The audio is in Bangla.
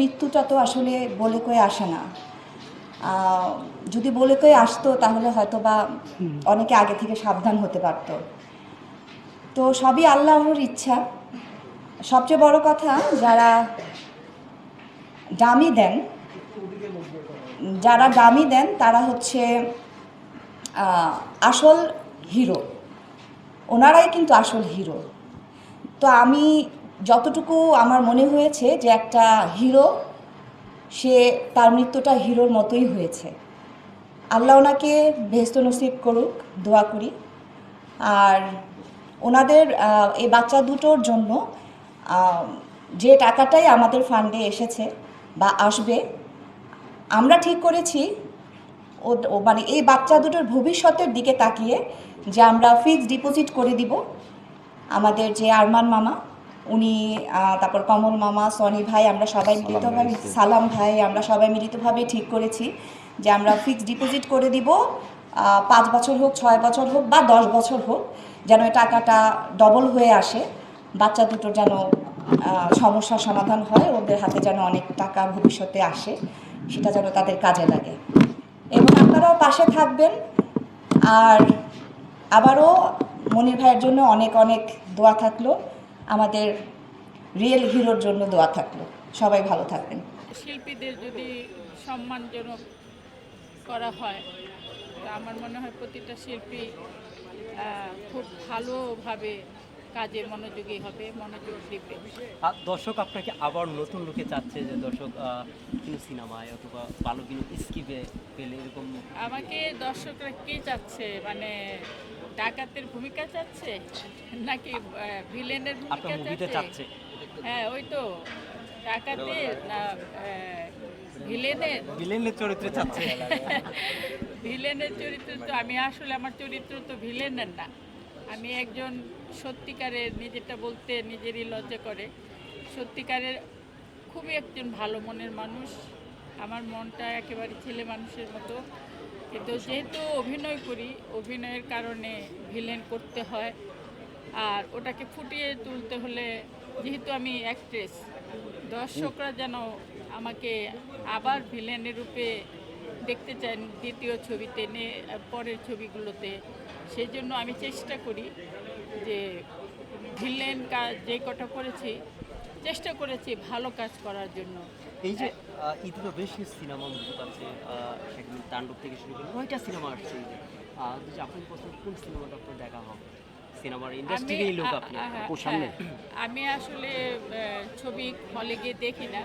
মৃত্যুটা তো আসলে বলে কয়ে আসে না। যদি বলে কয়ে আসতো তাহলে হয়তো বা অনেকে আগে থেকে সাবধান হতে পারতো। তো সবই আল্লাহর ইচ্ছা। সবচেয়ে বড় কথা যারা দামি দেন, যারা দামি দেন তারা হচ্ছে আসল হিরো। ওনারাই কিন্তু আসল হিরো। তো আমি যতটুকু আমার মনে হয়েছে যে একটা হিরো, সে তার মৃত্যুটা হিরোর মতোই হয়েছে। আল্লাহ ওনাকে ভেস্ত নসিব করুক, দোয়া করি। আর ওনাদের এই বাচ্চা দুটোর জন্য যে টাকাটাই আমাদের ফান্ডে এসেছে বা আসবে, আমরা ঠিক করেছি ও মানে এই বাচ্চা দুটোর ভবিষ্যতের দিকে তাকিয়ে যে আমরা ফিক্সড ডিপোজিট করে দিব আমাদের যে আরমান মামা। উনি তারপর কমল মামা সনি ভাই আমরা সবাই মিলিতভাবে সালাম ভাই আমরা সবাই মিলিতভাবে ঠিক করেছি যে আমরা ফিক্সড ডিপোজিট করে দিব পাঁচ বছর হোক ছয় বছর হোক বা দশ বছর হোক যেন টাকাটা ডবল হয়ে আসে বাচ্চা দুটোর যেন সমস্যার সমাধান হয় ওদের হাতে যেন অনেক টাকা ভবিষ্যতে আসে সেটা যেন তাদের কাজে লাগে। এবং আপনারাও পাশে থাকবেন আর আবারও মনির ভাইয়ের জন্য অনেক অনেক দোয়া থাকল। আমাদের রিয়েল হিরোর জন্য দোয়া থাকল। সবাই ভালো থাকবেন। শিল্পীদের যদি সম্মানজনক করা হয় তা আমার মনে হয় প্রতিটা শিল্পী খুব ভালোভাবে কাজে মনোযোগী হবে মনোযোগ দেবে। আর দর্শক আপনাকে আবার নতুন লোকে চাচ্ছে যে দর্শক কোনো সিনেমায় অথবা ভালো কোনো স্কিপে পেলে এরকম আমাকে দর্শকরা কি চাচ্ছে? মানে ডাকাতের ভূমিকা চাচ্ছে? নাকি ভিলেনের ভূমিকা চাচ্ছে? হ্যাঁ ওই তো। ডাকাতের না ভিলেনের। ভিলেনের চরিত্রে চাচ্ছে। ভিলেনের চরিত্র তো আমি আসলে আমার চরিত্র তো ভিলেনের না। আমি একজন সত্যিকারের নিজেরটা বলতে নিজেরই লজ্জা করে। সত্যিকারের খুবই একজন ভালো মনের মানুষ। আমার মনটা একেবারে ছেলে মানুষের মতো। কিন্তু যেহেতু অভিনয় করি, অভিনয়ের কারণে ভিলেন করতে হয়। আর ওটাকে ফুটিয়ে তুলতে হলে যেহেতু আমি অ্যাক্ট্রেস দর্শকরা যেন আমাকে আবার ভিলেনের রূপে দেখতে চান দ্বিতীয় ছবিতে নে, পরের ছবিগুলোতে সেই জন্য আমি চেষ্টা করি যে ভিলেন কাজ যে কটা করেছি চেষ্টা করেছি ভালো কাজ করার জন্য। এই যে আহ, বেশি সিনেমা মুক্তি পাচ্ছে সেখানে তাণ্ডব থেকে শুরু করে নয়টা সিনেমা আসছে আপনার পছন্দ কোন সিনেমাটা আপনার দেখা হবে? সিনেমার ইন্ডাস্ট্রি আমি- লোক আপনি। হ্যাঁ, সামনে। আমি আসলে আহ, ছবি হলে গিয়ে দেখি না।